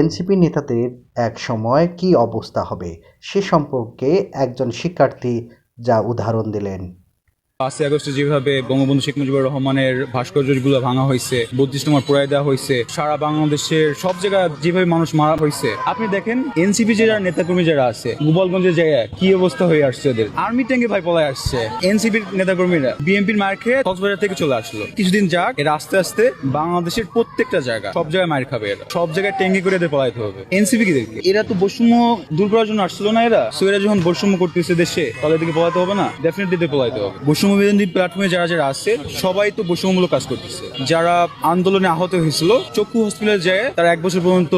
NCP নেতাদের এক সময় কী অবস্থা হবে সে সম্পর্কে একজন শিক্ষার্থী যা উদাহরণ দিলেন। পাঁচই আগস্টে যেভাবে বঙ্গবন্ধু শেখ মুজিবুর রহমানের ভাস্কর্যগুলো ভাঙা হয়েছে বত্রিশ নম্বর পুরাই দেওয়া হয়েছে, সারা বাংলাদেশের সব জায়গায় যেভাবে মানুষ মারা হয়েছে। আপনি দেখেন, এনসিপি যারা, নেতাকর্মী যারা আছে, গোপালগঞ্জের জায়গায় কি অবস্থা হয়ে আসছে ওদের? আর্মি ট্যাঙ্কে ভাই পলায় আসছে। এনসিপির নেতাকর্মীরা, বিএনপির মার খেয়ে কক্সবাজার থেকে চলে আসলো। কিছুদিন যাক, এরা আস্তে আস্তে বাংলাদেশের প্রত্যেকটা জায়গা, সব জায়গায় মার খাবে এরা। সব জায়গায় ট্যাঙ্কি করে এদের পলাইতে হবে। এনসিপি কি দেখবে? এরা তো বৈষম্য দূর করার জন্য আসছিল না এরা। সো এরা যখন বৈষম্য করতেছে দেশে তাদের দিকে পলাইতে হবে না? ডেফিনেটলি পলাইতে হবে। বৈষম্য প্ল্যাটফর্মে যারা যারা আছে, সবাই তো বৈষম্যমূলক কাজ করতেছে। যারা আন্দোলনে আহত হয়েছিল, চক্ষু যায়, তারা এক বছর পর্যন্ত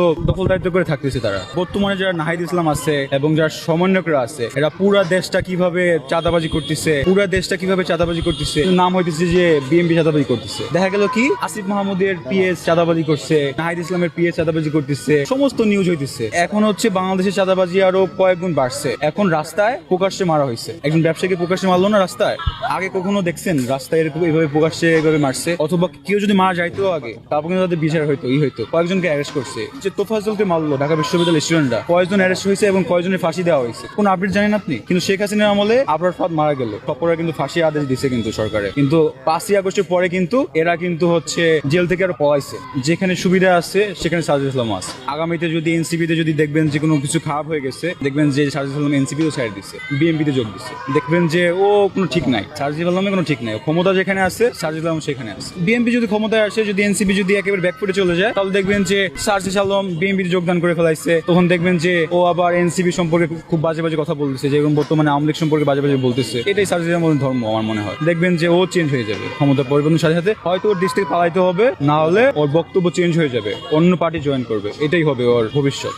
করে থাকতেছে তারা। বর্তমানে যারা নাহিদ ইসলাম আছে এবং যারা সমন্বয়করা আছে, এরা পুরা দেশটা কীভাবে চাঁদাবাজি করতেছে, পুরা দেশটা কীভাবে চাঁদাবাজি করতেছে নাম হইতেছে যে বিএমপি চাঁদাবাজি করতেছে। দেখা গেল কি, আসিফ মাহমুদের পিএস চাঁদাবাজি করছে, নাহিদ ইসলামের পিএস চাঁদাবাজি করতেছে, সমস্ত নিউজ হইতেছে। এখন হচ্ছে বাংলাদেশের চাঁদাবাজি আরও কয়েক গুণ বাড়ছে। এখন রাস্তায় প্রকাশ্যে মারা হয়েছে একজন ব্যবসায়ীকে প্রকাশ্যে মারলো না রাস্তায়? আগে কখনো দেখছেন? রাস্তায় এরকম এইভাবে প্রকাশ্যে এইভাবে মারছে? অথবা কেউ যদি মারা যাইতো আগে, তারপর কিন্তু তাদের বিচার হইতো, ই হইতো। কয়েকজনকে অ্যারেস্ট করছে। যে তোফাজলকে মারলো ঢাকা বিশ্ববিদ্যালয়ের স্টুডেন্টরা কয়েকজন অ্যারেস্ট হয়েছে এবং কয়েকজনের ফাঁসি দেওয়া হয়েছে। কোন আপডেট জানেন আপনি? কিন্তু শেখ হাসিনার আমলে আবরার ফাদ মারা গেল। সপরা কিন্তু ফাঁসি আদেশ দিছে কিন্তু সরকারে। কিন্তু পাঁচই আগস্টের পরে কিন্তু এরা কিন্তু হচ্ছে জেল থেকে আরও পলাইছে। যেখানে সুবিধা আছে, সেখানে সাজিদ ইসলাম আছে। আগামীতে যদি এনসিপি তে যদি দেখবেন যে কোনো কিছু খারাপ হয়ে গেছে, দেখবেন যে সাজিদ ইসলাম এনসিপি ও ছাড় দিচ্ছে বিএনপি তে যোগ দিচ্ছে দেখবেন যে ও কোনো ঠিক নাই। সাজিদ ইসলামের কোনো ঠিক নাই। ক্ষমতা যেখানে আছে সাজিদ আলম সেখানে আছে। বিএনপি যদি ক্ষমতায় আসে, যদি এনসিপি যদি একেবারে ব্যাকফুটে চলে যায়, তাহলে দেখবেন যে সাজিদ আলম বিএনপি যোগদান করে ফেলাইছে। তখন দেখবেন যে ও আবার এনসিপি সম্পর্কে খুব বাজে বাজে কথা বলতেছে যেরকম বর্তমানে আওয়ামী লীগ সম্পর্কে বাজে বাজে বলতেছে। এটাই সাজিদ ইসলামের ধর্ম আমার মনে হয়। দেখবেন যে ও চেঞ্জ হয়ে যাবে। ক্ষমতা পরিবর্তনের সাথে সাথে হয়তো ওর থেকে পালাইতে হবে, না হলে ওর বক্তব্য চেঞ্জ হয়ে যাবে। অন্য পার্টি জয়েন করবে। এটাই হবে ওর ভবিষ্যৎ।